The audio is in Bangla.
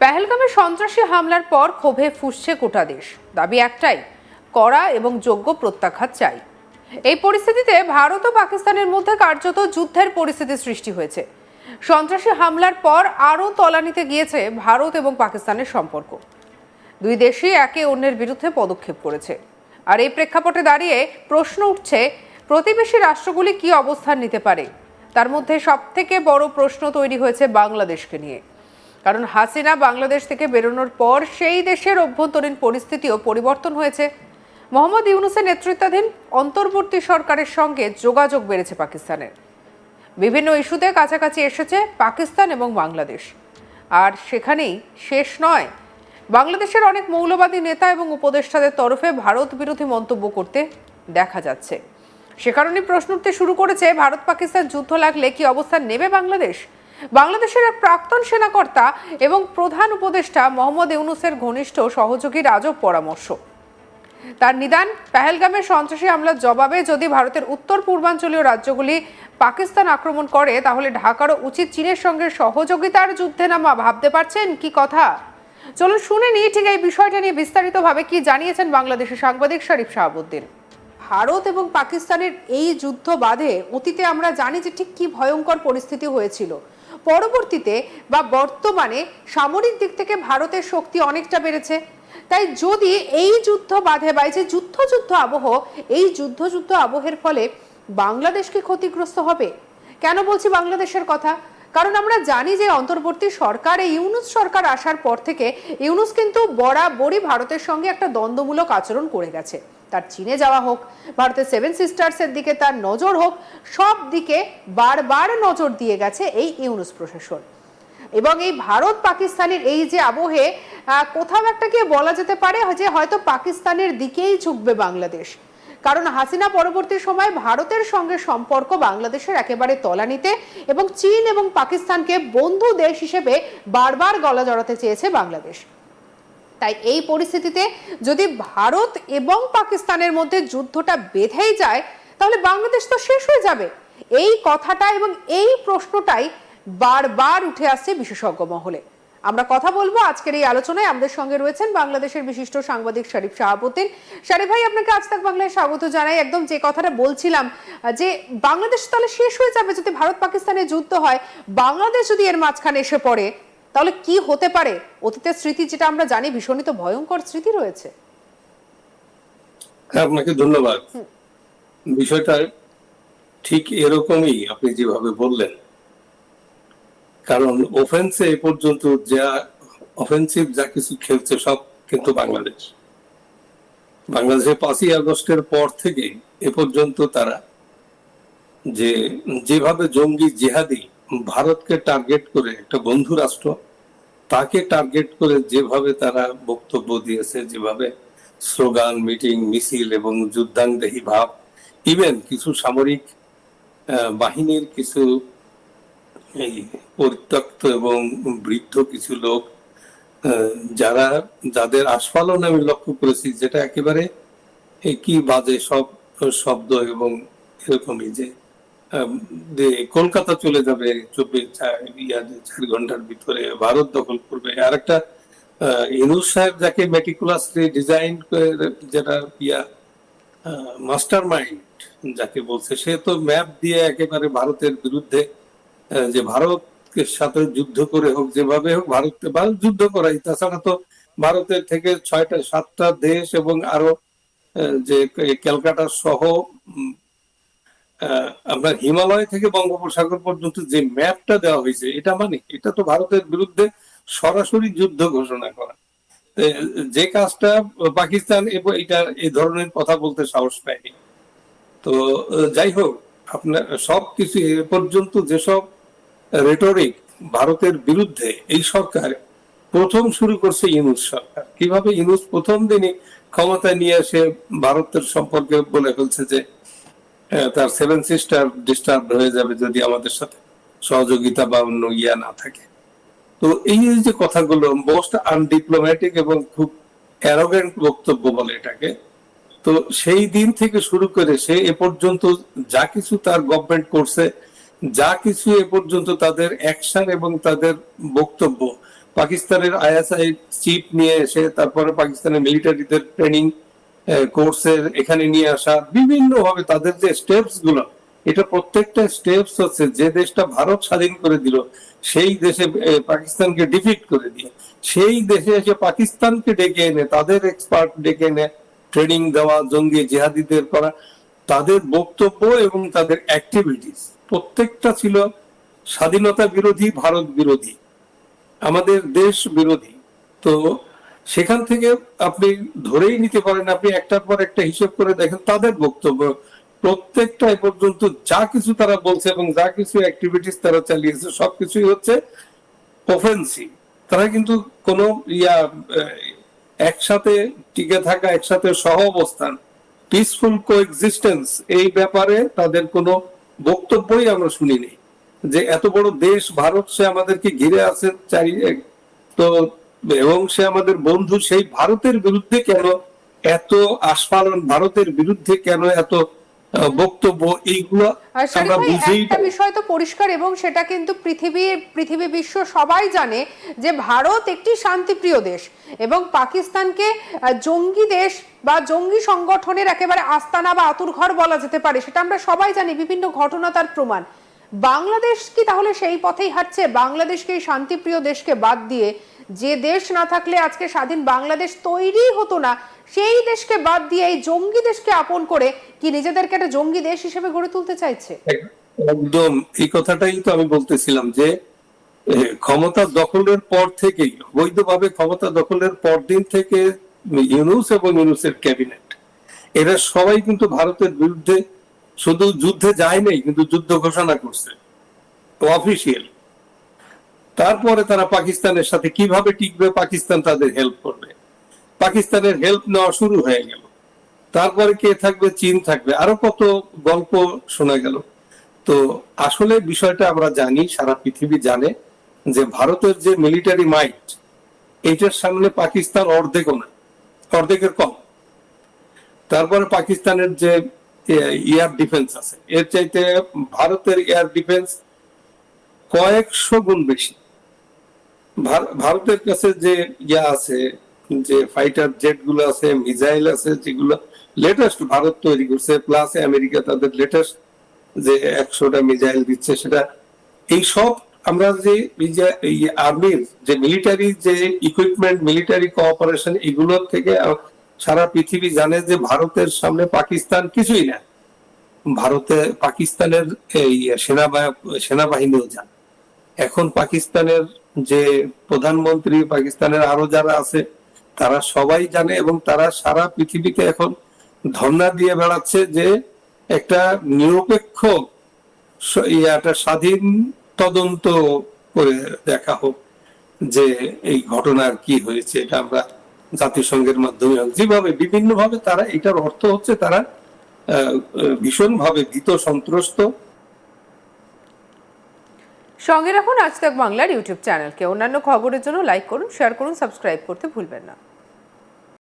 পেহেলগামে সন্ত্রাসী হামলার পর ক্ষোভে ফুসছে গোটা দেশ। দাবি একটাই, কড়া এবং যোগ্য প্রত্যাঘাত চাই। এই পরিস্থিতিতে ভারত ও পাকিস্তানের মধ্যে কার্যত যুদ্ধের পরিস্থিতি সৃষ্টি হয়েছে। সন্ত্রাসী হামলার পর আরও তলানিতে গিয়েছে ভারত এবং পাকিস্তানের সম্পর্ক। দুই দেশই একে অন্যের বিরুদ্ধে পদক্ষেপ করেছে। আর এই প্রেক্ষাপটে দাঁড়িয়ে প্রশ্ন উঠছে, প্রতিবেশী রাষ্ট্রগুলি কি অবস্থান নিতে পারে? তার মধ্যে সবথেকে বড় প্রশ্ন তৈরি হয়েছে বাংলাদেশকে নিয়ে। কারণ হাসিনা বাংলাদেশ থেকে বেরোনোর পর সেই দেশের অভ্যন্তরীণ পরিস্থিতিও পরিবর্তন হয়েছে। মোহাম্মদ ইউনুসের নেতৃত্বাধীন অন্তর্বর্তী সরকারের সঙ্গে যোগাযোগ বেড়েছে পাকিস্তানের। বিভিন্ন ইস্যুতে কাছাকাছি এসেছে পাকিস্তান এবং বাংলাদেশ। আর সেখানেই শেষ নয়, বাংলাদেশের অনেক মৌলবাদী নেতা এবং উপদেষ্টাদের তরফে ভারত বিরোধী মন্তব্য করতে দেখা যাচ্ছে। সে কারণে প্রশ্ন উঠতে শুরু করেছে ভারত পাকিস্তান যুদ্ধ লাগলে কি অবস্থান নেবে বাংলাদেশ? বাংলাদেশের এক প্রাক্তন সেনাকর্তা এবং প্রধান উপদেষ্টা মোহাম্মদ ইউনুসের ঘনিষ্ঠ সহযোগীর আজব পরামর্শ। তার নিদান পেহেলগামের সন্ত্রাসী হামলার জবাবে যদি ভারতের উত্তর পূর্বাঞ্চলীয় রাজ্যগুলি পাকিস্তান আক্রমণ করে, তাহলে ঢাকারও উচিত চীনের সঙ্গে সহযোগিতার যুদ্ধে নামা। ভাবতে পারছেন কি কথা? চলুন শুনে নিই ঠিক এই বিষয়টা নিয়ে বিস্তারিতভাবে কি জানিয়েছেন বাংলাদেশের সাংবাদিক শরীফ শাহাবুদ্দিন। ভারত এবং পাকিস্তানের এই যুদ্ধ বাধে অতীতে আমরা জানি যে ঠিক কি ভয়ঙ্কর পরিস্থিতি হয়েছিল। পরবর্তীতে বা বর্তমানে সামরিক দিক থেকে ভারতের শক্তি অনেকটা বেড়েছে। তাই যদি এই যুদ্ধ বাধে বা যে যুদ্ধ যুদ্ধ আবহ, এই যুদ্ধ যুদ্ধ আবহের ফলে বাংলাদেশ কি ক্ষতিগ্রস্ত হবে? কেন বলছি বাংলাদেশের কথা? কারণ আমরা জানি যে অন্তর্বর্তী সরকার, এই ইউনুস সরকার আসার পর থেকে ইউনুস কিন্তু বরাবরই ভারতের সঙ্গে একটা দ্বন্দ্বমূলক আচরণ করে গেছে। তার চীনে যাওয়া হোক, ভারতের সেভেন সিস্টার্সের দিকে তার নজর হোক, সব দিকে বারবার নজর দিয়ে গেছে এই ইউনুস প্রশাসন। এবং এই ভারত পাকিস্তানের এই যে আবহে কোথাও একটা গিয়ে বলা যেতে পারে যে হয়তো পাকিস্তানের দিকেই ঝুঁকবে বাংলাদেশ। কারণ হাসিনা পরবর্তী সময় ভারতের সঙ্গে সম্পর্ক বাংলাদেশের একেবারে তলানিতে এবং চীন এবং পাকিস্তানকে বন্ধু দেশ হিসেবে বারবার গলা জড়াতে চেয়েছে বাংলাদেশ। তাই এই পরিস্থিতিতে যদি ভারত এবং পাকিস্তানের মধ্যে যুদ্ধটা বেঁধেই যায়, তাহলে বাংলাদেশ তো শেষ হয়ে যাবে। এই কথাটা এবং এই প্রশ্নটাই বারবার উঠে আসছে বিশেষজ্ঞ মহলে। আমরা কথা বলব আজকের এই আলোচনায়। আমাদের সঙ্গে রয়েছেন বাংলাদেশের বিশিষ্ট সাংবাদিক শরীফ শাহাবুদ্দিন। শরীফ ভাই, আপনাকে আজ তাক বাংলায় স্বাগত জানাই। একদম যে কথাটা বলছিলাম, যে বাংলাদেশ তাহলে শেষ হয়ে যাবে যদি ভারত পাকিস্তানের যুদ্ধ হয়। বাংলাদেশ যদি এর মাঝখানে এসে পড়ে তাহলে কি হতে পারে? অতীতের স্মৃতি যেটা আমরা জানি ভীষণই তো ভয়ঙ্কর স্মৃতি রয়েছে। হ্যাঁ, আপনাকে ধন্যবাদ। বিষয়টা ঠিক এরকমই আপনি যেভাবে বললেন। কারণ অফেন্সে এ পর্যন্ত যা অফেন্সিভ যা কিছু খেলছে সব কিন্তু বাংলাদেশ। বাংলাদেশে পাঁচই আগস্টের পর থেকে এ পর্যন্ত তারা যে যেভাবে জঙ্গি জেহাদি ভারতকে টার্গেট করে একটা বন্ধু রাষ্ট্র, তাকে টার্গেট করে যেভাবে তারা বক্তব্য দিয়েছে, যেভাবে স্লোগান, মিটিং, মিছিল এবং যুদ্ধাংদেহী ভাব ইভেন কিছু সামরিক বাহিনীর কিছু এই পরিত্যক্ত এবং বৃদ্ধ কিছু লোক যারা যাদের আস্ফালন আমি লক্ষ্য করেছি, যেটা একেবারে কি বাজে সব, শব্দ এবং এরকমই যে কলকাতা চলে যাবে চব্বিশ চার ঘণ্টার ভিতরে, ভারত দখল করবে। আর একটা ইনুস সাহেব যাকে মেটিকুলাসলি ডিজাইন যেটা ইয়া মাস্টার মাইন্ড যাকে বলছে, সে তো ম্যাপ দিয়ে একেবারে ভারতের বিরুদ্ধে যে ভারতের সাথে যুদ্ধ করে হোক, যেভাবে হোক ভারত ভারত যুদ্ধ করাই। তাছাড়া তো ভারতের থেকে ছয়টা, সাতটা দেশ এবং আরও যে ক্যালকাটা সহ আপনার হিমালয় থেকে বঙ্গোপসাগর পর্যন্ত যে ম্যাপটা দেওয়া হয়েছে, এটা মানে? এটা তো ভারতের বিরুদ্ধে সরাসরি যুদ্ধ ঘোষণা করা। যে কাজটা পাকিস্তান এবং, এটা এই ধরনের কথা বলতে সাহস পায়নি। তো, যাই হোক, আপনার সব কিছু এ পর্যন্ত যেসব রেটরিক ভারতের বিরুদ্ধে এই সরকার প্রথম শুরু করছে ইউনুস সরকার। কীভাবে ইউনুস প্রথম দিনই ক্ষমতা নিয়ে এসে ভারতের সম্পর্কে বলে ফেলছে যে তার সেভেন সিস্টার ডিস্টার্ব হয়ে যাবে যদি আমাদের সাথে সহযোগিতা বা অন্য ইয়া না থাকে। তো এই যে কথাগুলো মোস্ট আনডিপ্লোম্যাটিক এবং খুব অ্যারোগেন্ট বক্তব্য বলে এটাকে, তো সেই দিন থেকে শুরু করে সে এ পর্যন্ত যা কিছু তার গভর্নমেন্ট করছে, যা কিছু এ পর্যন্ত তাদের অ্যাকশন এবং তাদের বক্তব্য, পাকিস্তানের আইএসআই চিফ নিয়ে এসে, তারপরে পাকিস্তানের মিলিটারিদের ট্রেনিং কোর্সের এখানে নিয়ে আসা বিভিন্ন ভাবে তাদের যে স্টেপসগুলো, এটা প্রত্যেকটা স্টেপস হচ্ছে যে দেশটা ভারত স্বাধীন করে দিল, সেই দেশে পাকিস্তানকে ডিফিট করে দিয়ে, সেই দেশে এসে পাকিস্তানকে ডেকে এনে, তাদের এক্সপার্ট ডেকে এনে ট্রেনিং দেওয়া, জঙ্গি জেহাদিদের করা, তাদের বক্তব্য এবং তাদের অ্যাক্টিভিটিস প্রত্যেকটা ছিল স্বাধীনতা বিরোধী, ভারত বিরোধী, আমাদের দেশ বিরোধী। তো সেখান থেকে আপনি ধরেই নিতে পারেন, আপনি একটার পর একটা হিসেব করে দেখেন তাদের বক্তব্য। প্রত্যেকটা পর্যন্ত যা কিছু তারা বলছে এবং যা কিছু অ্যাক্টিভিটিস তারা চালিয়েছে, সবকিছুই হচ্ছে অফেন্সিভ তারা কিন্তু কোনো ইয়া একসাথে টিকে থাকা, একসাথে সহ অবস্থান পিসফুল কোএক্সিস্টেন্স এই ব্যাপারে তাদের কোনো বক্তব্যই আমরা শুনিনি। যে এত বড় দেশ, ভারত, সে আমাদেরকে ঘিরে আছে চারি, তো এবং সে আমাদের বন্ধু সেই ভারতের বিরুদ্ধে কেন এত আস্ফালন ভারতের বিরুদ্ধে কেন এত বক্তব্য এইগুলো আমরা বুঝেই একটা বিষয় তো পরিষ্কার এবং সেটা কিন্তু পৃথিবীর পৃথিবী বিশ্ব সবাই জানে যে ভারত একটি শান্তিপ্রিয় দেশ এবং পাকিস্তানকে জঙ্গি দেশ বা জঙ্গি সংগঠনের একেবারে আস্তানা বা আতুরঘর বলা যেতে পারে সেটা আমরা সবাই জানি বিভিন্ন ঘটনা তার প্রমাণ। বাংলাদেশ কি তাহলে সেই পথেই হাঁটছে? বাংলাদেশকে এই শান্তিপ্রিয় দেশকে বাদ দিয়ে যে দেশ না থাকলে আজকে স্বাধীন বাংলাদেশ তৈরি হতো না, সেই দেশকে বাদ দিয়ে এই জঙ্গি দেশকে আপন করে কি নিজেদেরকে একটা জঙ্গি দেশ হিসেবে গড়ে তুলতে চাইছে? একদম, এই কথাটাই তো আমি বলতেছিলাম যে ক্ষমতা দখলের পর থেকেই বৈধভাবে ক্ষমতা দখলের পর দিন থেকে ইউনুস এবং ইউনুসের ক্যাবিনেট। এরা সবাই কিন্তু ভারতের বিরুদ্ধে শুধু যুদ্ধে যায় নাই, কিন্তু যুদ্ধ ঘোষণা করছে অফিসিয়াল তারপরে তারা পাকিস্তানের সাথে কীভাবে টিকবে, পাকিস্তান তাদের হেল্প করবে। পাকিস্তানের হেল্প নেওয়া শুরু হয়ে গেল। তারপরে কে থাকবে? চীন থাকবে। আরও কত গল্প শোনা গেল। তো আসলে বিষয়টা আমরা জানি, সারা পৃথিবী জানে যে ভারতের যে মিলিটারি মাইট এটার সামনে পাকিস্তান অর্ধেকও না, অর্ধেকের কম। তারপরে পাকিস্তানের যে এয়ার ডিফেন্স আছে, এর চাইতে ভারতের এয়ার ডিফেন্স কয়েকশো গুণ বেশি। ভারতের কাছে যে ইয়া আছে, যে ফাইটার জেটগুলো আছে মিসাইল আছে, যেগুলো লেটেস্ট ভারত তৈরি করছে প্লাস আমেরিকা তাদের লেটেস্ট যে একশোটা মিসাইল দিচ্ছে, সেটা এই সব আমরা যে আর্মির যে মিলিটারি যে ইকুইপমেন্ট মিলিটারি কোঅপারেশন এগুলোর থেকে সারা পৃথিবী জানে যে ভারতের সামনে পাকিস্তান কিছুই না। ভারতে, পাকিস্তানের এই সেনাবাহিনীও যান এখন পাকিস্তানের যে প্রধানমন্ত্রী পাকিস্তানের আরও যারা আছে, তারা সবাই জানে এবং তারা সারা পৃথিবীতে এখন ধর্ণা দিয়ে বেড়াচ্ছে যে একটা নিরপেক্ষ একটা স্বাধীন তদন্ত করে দেখা হোক যে এই ঘটনার কি হয়েছে, এটা আমরা জাতিসংঘের মাধ্যমে যেভাবে বিভিন্ন ভাবে তারা এটার অর্থ হচ্ছে তারা ভীষণ ভাবে ভীত সন্ত্রস্ত সঙ্গে রাখুন আজ তাক বাংলার ইউটিউব চ্যানেলকে। অন্যান্য খবরের জন্য লাইক করুন শেয়ার করুন সাবস্ক্রাইব করতে ভুলবেন না।